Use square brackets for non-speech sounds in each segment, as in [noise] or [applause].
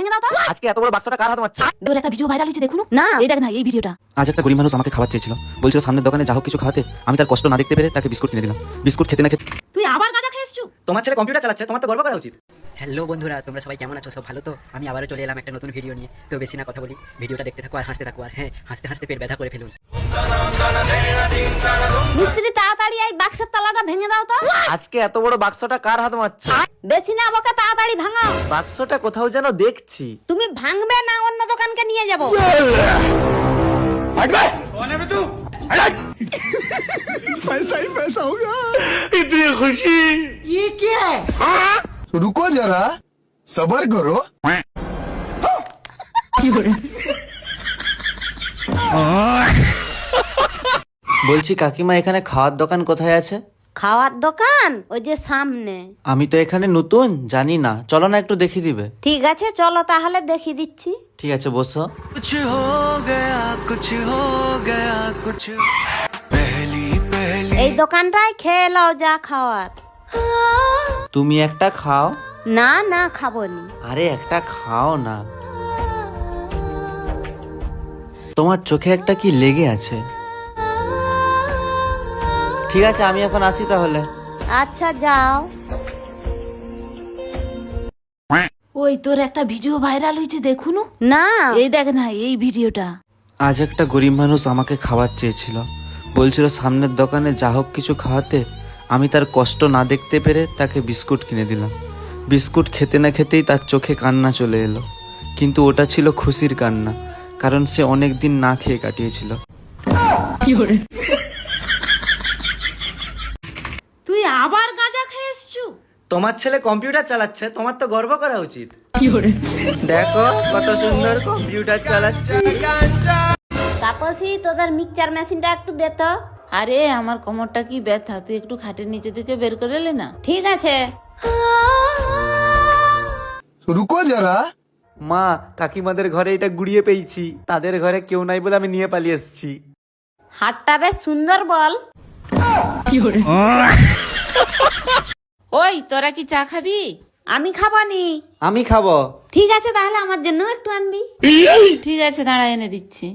ভেঙে দাও তো আজকে এত বড় বাক্সটা কার হাতে মারছে? তোর একটা ভিডিও ভাইরাল হয়েছে দেখুন। না এই দেখ না এই ভিডিওটা। আজ একটা গরিব মানুষ আমাকে খাবার চেয়েছিল। বলছিল সামনের দোকানে যা হোক কিছু খাওয়াতে আমি তার কষ্ট না দেখতে পেরে তাকে বিস্কুট কিনে দিলাম। বিস্কুট খেতে না খেতে তুই আবার গাঁজা খেয়েছু তোমার ছেলে কম্পিউটার চালাচ্ছে তোমার তো গর্ব করা উচিত। হ্যালো বন্ধুরা তোমরা সবাই কেমন আছো? সব ভালো তো? আমি আবারও চলে এলাম একটা নতুন ভিডিও নিয়ে। তো বেশি না কথা বলি ভিডিওটা দেখতে থাকো আর হাসতে থাকো আর হ্যাঁ হাসতে হাসতে পেট ব্যথা করে ফেলুন। মিস্ত্রি তাড়াতাড়ি এই বাক্সের তালাটা ভেঙে দাও তো আজকে এত বড় বাক্সটা কার হাতে মারছে বেশি না বকা তাড়াতাড়ি ভাঙাও বাক্সটা কোথাও যেন দেখছি তুমি ভাঙবে না অন্য দোকানকে নিয়ে যাব रुको जरा सबर करो [laughs] বলছি কাকিমা এখানে খাওয়ার দোকান কোথায় আছে? খাওয়ার দোকান? ওই যে সামনে। আমি তো এখানে নতুন জানি না। চলো না একটু দেখিয়ে দিবে। ঠিক আছে চলো তাহলে দেখিয়ে দিচ্ছি। ঠিক আছে বসো। এই দোকানটায় খেয়ে নাও যা খাওয়ার। তুমি একটা খাও? না না খাব নি। আরে একটা খাও না। তোমার চোখে একটা কি লেগে আছে? ঠিক আছে আমি এখন আসি তাহলে। আচ্ছা যাও। ওই তোর একটা ভিডিও ভাইরাল হয়েছে দেখুন? না। এই দেখ না এই ভিডিওটা। আজ একটা গরিব মানুষ আমাকে খাবার চেয়েছিল। বলছিল সামনের দোকানে যা হোক কিছু খাওয়াতে আমি তার কষ্ট না দেখতে পেরে তাকে বিস্কুট কিনে দিলাম। বিস্কুট খেতে না খেতেই তার চোখে কান্না চলে এলো। কিন্তু ওটা ছিল খুশির কান্না কারণ সে অনেক দিন না খেয়ে কাটিয়েছিল। তুই আবার গাঁজা খেয়ে তোমার ছেলে কম্পিউটার চালাচ্ছে তোমার তো গর্ব করা উচিত। দেখো কত সুন্দর কম্পিউটার চালাচ্ছে। তাপসি তোদের মিক্সচার মেশিনটা একটু দে তো। আরে আমার কোমরটা কি ব্যথা? তুই একটু খাটের নিচে থেকে বের করে এলে না? ঠিক আছে। রুকো যারা। মা কাকিমাদের ঘরে এটা গুড়িয়ে পেয়েছি। তাদের ঘরে কেউ নাই বলে আমি নিয়ে পালিয়ে এসেছি। হাটটা বেশ সুন্দর বল। ওই তোরা কি চা খাবি? আমি খাবানি। আমি খাব। ঠিক আছে তাহলে আমার জন্য একটু আনবি। ঠিক আছে দাঁড়া এনে দিচ্ছি।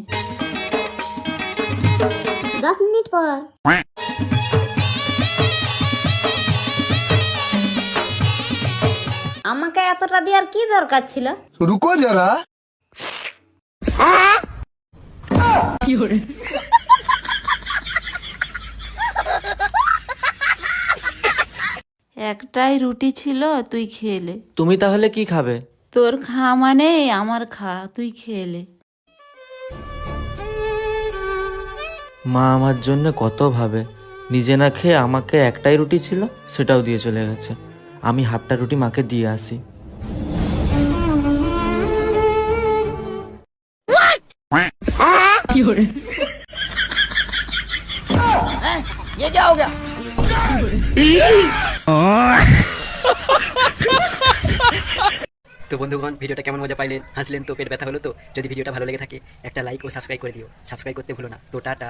দশ মিনিট পর। আমাকে এতটা দেওয়ার কি দরকার ছিল? রুকো যারা। কি একটাই রুটি ছিল তুই খেলে তুমি তাহলে কি খাবে তোর খা মানে আমার খা তুই খেলে মা আমার জন্য কত ভাবে নিজে না খেয়ে আমাকে একটাই রুটি ছিল সেটাও দিয়ে চলে গেছে আমি হাফটা রুটি মাকে দিয়ে আসি তো বন্ধুগণ, ভিডিওটা কেমন মজা পাইলেন? হাসলেন তো, পেট ব্যথা হলো তো? যদি ভিডিওটা ভালো লেগে থাকে, একটা লাইক ও সাবস্ক্রাইব করে দিও। সাবস্ক্রাইব করতে ভুলো না। তো টাটা।